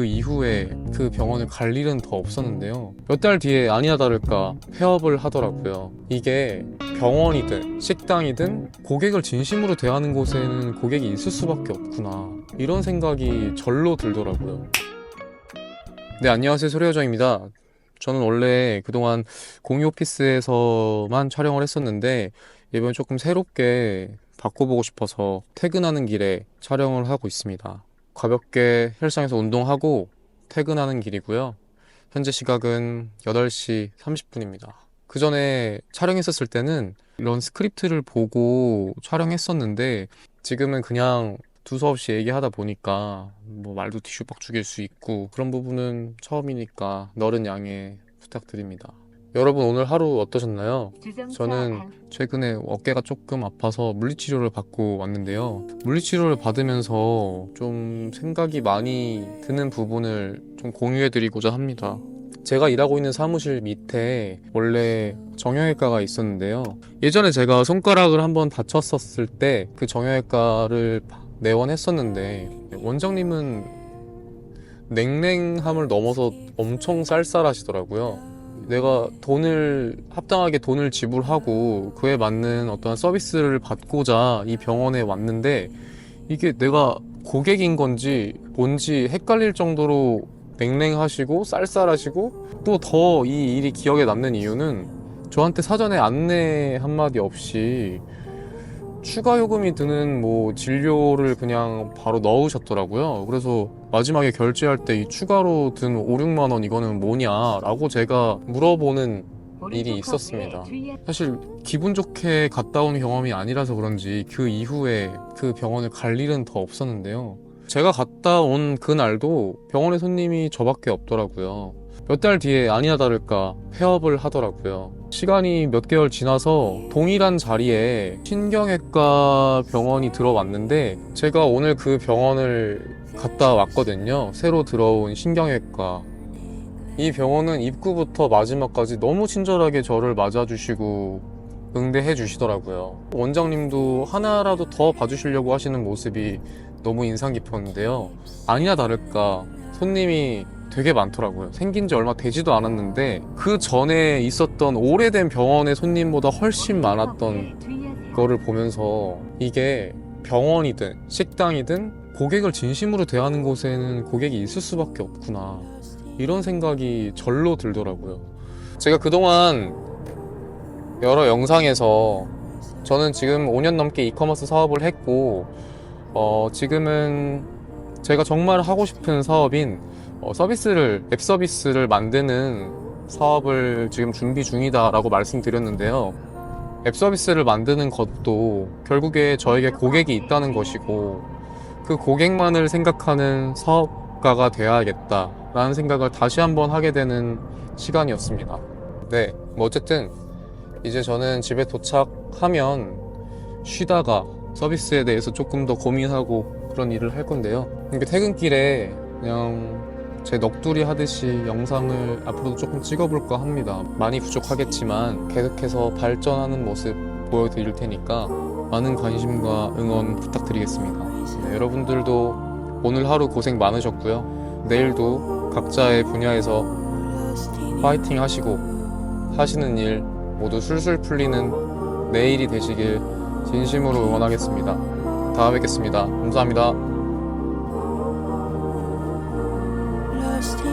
그 이후에 그 병원을 갈 일은 더 없었는데요. 몇 달 뒤에 아니나 다를까 폐업을 하더라고요. 이게 병원이든 식당이든 고객을 진심으로 대하는 곳에는 고객이 있을 수밖에 없구나. 이런 생각이 절로 들더라고요. 네, 안녕하세요. 소리요정입니다. 저는 원래 그동안 공유 오피스에서만 촬영을 했었는데 이번에 조금 새롭게 바꿔보고 싶어서 퇴근하는 길에 촬영을 하고 있습니다. 가볍게 헬스장에서 운동하고 퇴근하는 길이고요. 현재 시각은 8시 30분입니다. 그 전에 촬영했었을 때는 이런 스크립트를 보고 촬영했었는데 지금은 그냥 두서없이 얘기하다 보니까 뭐 말도 티슈박 죽일 수 있고 그런 부분은 처음이니까 너른 양해 부탁드립니다. 여러분 오늘 하루 어떠셨나요? 저는 최근에 어깨가 조금 아파서 물리치료를 받고 왔는데요. 물리치료를 받으면서 좀 생각이 많이 드는 부분을 좀 공유해드리고자 합니다. 제가 일하고 있는 사무실 밑에 원래 정형외과가 있었는데요. 예전에 제가 손가락을 한번 다쳤었을 때 그 정형외과를 내원했었는데 원장님은 냉랭함을 넘어서 엄청 쌀쌀하시더라고요. 내가 돈을 합당하게 돈을 지불하고 그에 맞는 어떠한 서비스를 받고자 이 병원에 왔는데 이게 내가 고객인 건지 뭔지 헷갈릴 정도로 냉랭하시고 쌀쌀하시고 또 더 이 일이 기억에 남는 이유는 저한테 사전에 안내 한마디 없이 추가 요금이 드는 뭐 진료를 그냥 바로 넣으셨더라고요. 그래서 마지막에 결제할 때 이 추가로 든 5, 6만 원 이거는 뭐냐라고 제가 물어보는 일이 있었습니다. 사실 기분 좋게 갔다 온 경험이 아니라서 그런지 그 이후에 그 병원을 갈 일은 더 없었는데요. 제가 갔다 온 그날도 병원에 손님이 저밖에 없더라고요. 몇 달 뒤에 아니나 다를까 폐업을 하더라고요. 시간이 몇 개월 지나서 동일한 자리에 신경외과 병원이 들어왔는데 제가 오늘 그 병원을 갔다 왔거든요. 새로 들어온 신경외과. 이 병원은 입구부터 마지막까지 너무 친절하게 저를 맞아주시고 응대해 주시더라고요. 원장님도 하나라도 더 봐주시려고 하시는 모습이 너무 인상 깊었는데요. 아니나 다를까 손님이 되게 많더라고요. 생긴 지 얼마 되지도 않았는데 그 전에 있었던 오래된 병원의 손님보다 훨씬 많았던 거를 보면서 이게 병원이든 식당이든 고객을 진심으로 대하는 곳에는 고객이 있을 수밖에 없구나. 이런 생각이 절로 들더라고요. 제가 그동안 여러 영상에서 저는 지금 5년 넘게 이커머스 사업을 했고, 어, 지금은 제가 정말 하고 싶은 사업인 어, 서비스를, 앱 서비스를 만드는 사업을 지금 준비 중이다라고 말씀드렸는데요. 앱 서비스를 만드는 것도 결국에 저에게 고객이 있다는 것이고, 그 고객만을 생각하는 사업가가 되어야겠다라는 생각을 다시 한번 하게 되는 시간이었습니다. 네, 뭐 어쨌든 이제 저는 집에 도착하면 쉬다가 서비스에 대해서 조금 더 고민하고 그런 일을 할 건데요. 퇴근길에 그냥 제 넋두리 하듯이 영상을 앞으로도 조금 찍어볼까 합니다. 많이 부족하겠지만 계속해서 발전하는 모습 보여드릴 테니까 많은 관심과 응원 부탁드리겠습니다. 네, 여러분들도 오늘 하루 고생 많으셨고요. 내일도 각자의 분야에서 파이팅 하시고 하시는 일 모두 술술 풀리는 내일이 되시길 진심으로 응원하겠습니다. 다음에 뵙겠습니다. 감사합니다. Lost